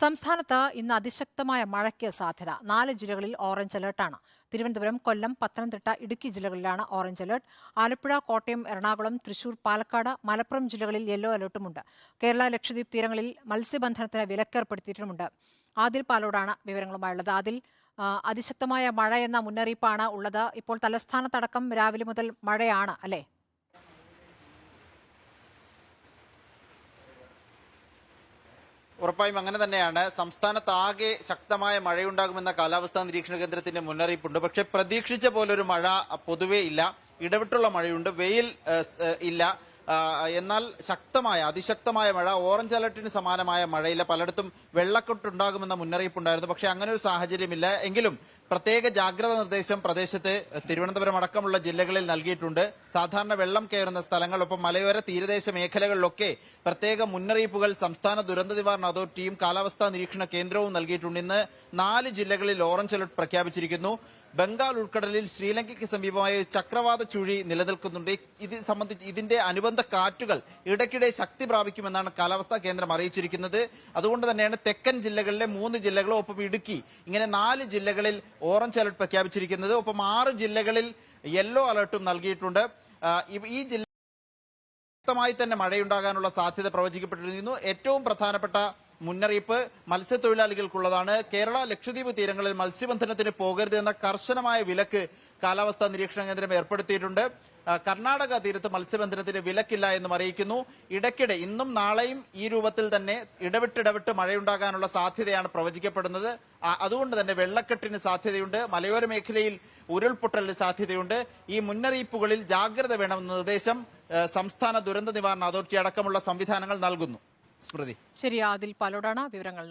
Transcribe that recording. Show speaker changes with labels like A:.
A: സംസ്ഥാനത്ത് ഇന്ന് അതിശക്തമായ മഴയ്ക്ക് സാധ്യത. നാല് ജില്ലകളിൽ ഓറഞ്ച് അലർട്ടാണ് തിരുവനന്തപുരം കൊല്ലം പത്തനംതിട്ട ഇടുക്കി ജില്ലകളിലാണ് ഓറഞ്ച് അലർട്ട് ആലപ്പുഴ കോട്ടയം എറണാകുളം തൃശൂർ പാലക്കാട് മലപ്പുറം ജില്ലകളിൽ യെല്ലോ അലർട്ടുമുണ്ട് കേരള ലക്ഷദ്വീപ് തീരങ്ങളിൽ മത്സ്യബന്ധനത്തിന് വിലക്കേർപ്പെടുത്തിയിട്ടുമുണ്ട്. ആദിൽ പാലോടാണ് വിവരങ്ങളുമായുള്ളത്. ആദിൽ അതിശക്തമായ മഴ എന്ന മുന്നറിയിപ്പാണ് ഉള്ളത്. ഇപ്പോൾ തലസ്ഥാനത്തടക്കം രാവിലെ മുതൽ മഴയാണ് അല്ലേ?
B: ഉറപ്പായും അങ്ങനെ തന്നെയാണ്. സംസ്ഥാനത്ത് ആകെ ശക്തമായ മഴയുണ്ടാകുമെന്ന കാലാവസ്ഥാ നിരീക്ഷണ കേന്ദ്രത്തിന്റെ മുന്നറിയിപ്പുണ്ട്. പക്ഷെ പ്രതീക്ഷിച്ച പോലൊരു മഴ പൊതുവേ ഇല്ല. ഇടവിട്ടുള്ള മഴയുണ്ട്. വെയിൽ ഇല്ല. എന്നാൽ ശക്തമായ അതിശക്തമായ മഴ ഓറഞ്ച് അലർട്ടിന് സമാനമായ മഴയില്ല. പലയിടത്തും വെള്ളക്കെട്ടുണ്ടാകുമെന്ന മുന്നറിയിപ്പുണ്ടായിരുന്നു. പക്ഷേ അങ്ങനെ ഒരു സാഹചര്യമില്ല. എങ്കിലും പ്രത്യേക ജാഗ്രത നിർദ്ദേശം പ്രദേശത്ത് തിരുവനന്തപുരം അടക്കമുള്ള ജില്ലകളിൽ നൽകിയിട്ടുണ്ട്. സാധാരണ വെള്ളം കയറുന്ന സ്ഥലങ്ങളൊപ്പം മലയോര തീരദേശ മേഖലകളിലൊക്കെ പ്രത്യേക മുന്നറിയിപ്പുകൾ സംസ്ഥാന ദുരന്ത നിവാരണ അതോറിറ്റിയും കാലാവസ്ഥാ നിരീക്ഷണ കേന്ദ്രവും നൽകിയിട്ടുണ്ട്. ഇന്ന് നാല് ജില്ലകളിൽ ഓറഞ്ച് അലർട്ട് പ്രഖ്യാപിച്ചിരിക്കുന്നു. ബംഗാൾ ഉൾക്കടലിൽ ശ്രീലങ്കയ്ക്ക് സമീപമായ ചക്രവാത ചുഴി നിലനിൽക്കുന്നുണ്ട്. ഇത് സംബന്ധിച്ച് ഇതിന്റെ അനുബന്ധ കാറ്റുകൾ ഇടയ്ക്കിടെ ശക്തി പ്രാപിക്കുമെന്നാണ് കാലാവസ്ഥാ കേന്ദ്രം അറിയിച്ചിരിക്കുന്നത്. അതുകൊണ്ട് തന്നെയാണ് തെക്കൻ ജില്ലകളിലെ മൂന്ന് ജില്ലകളും ഒപ്പം ഇടുക്കി ഇങ്ങനെ നാല് ജില്ലകളിൽ ഓറഞ്ച് അലർട്ട് പ്രഖ്യാപിച്ചിരിക്കുന്നത്. ഒപ്പം ആറ് ജില്ലകളിൽ യെല്ലോ അലർട്ടും നൽകിയിട്ടുണ്ട്. ഈ ജില്ല ശക്തമായി തന്നെ മഴയുണ്ടാകാനുള്ള സാധ്യത പ്രവചിക്കപ്പെട്ടിരുന്നു ഏറ്റവും പ്രധാനപ്പെട്ട മുന്നറിയിപ്പ് മത്സ്യത്തൊഴിലാളികൾക്കുള്ളതാണ്. കേരള ലക്ഷദ്വീപ് തീരങ്ങളിൽ മത്സ്യബന്ധനത്തിന് പോകരുത് എന്ന കർശനമായ വിലക്ക് കാലാവസ്ഥാ നിരീക്ഷണ കേന്ദ്രം ഏർപ്പെടുത്തിയിട്ടുണ്ട്. കർണാടക തീരത്ത് മത്സ്യബന്ധനത്തിന് വിലക്കില്ല എന്നും അറിയിക്കുന്നു. ഇടയ്ക്കിടെ ഇന്നും നാളെയും ഈ രൂപത്തിൽ തന്നെ ഇടവിട്ടിടവിട്ട് മഴയുണ്ടാകാനുള്ള സാധ്യതയാണ് പ്രവചിക്കപ്പെടുന്നത്. അതുകൊണ്ട് തന്നെ വെള്ളക്കെട്ടിന് സാധ്യതയുണ്ട്. മലയോര മേഖലയിൽ ഉരുൾപൊട്ടലിന് സാധ്യതയുണ്ട്. ഈ മുന്നറിയിപ്പുകളിൽ ജാഗ്രത വേണമെന്ന നിർദ്ദേശം സംസ്ഥാന ദുരന്ത നിവാരണ അതോറിറ്റി അടക്കമുള്ള സംവിധാനങ്ങൾ നൽകുന്നു. സ്മൃതി.
A: ശരി ആദിൽ പാലോടാണ് വിവരങ്ങൾ.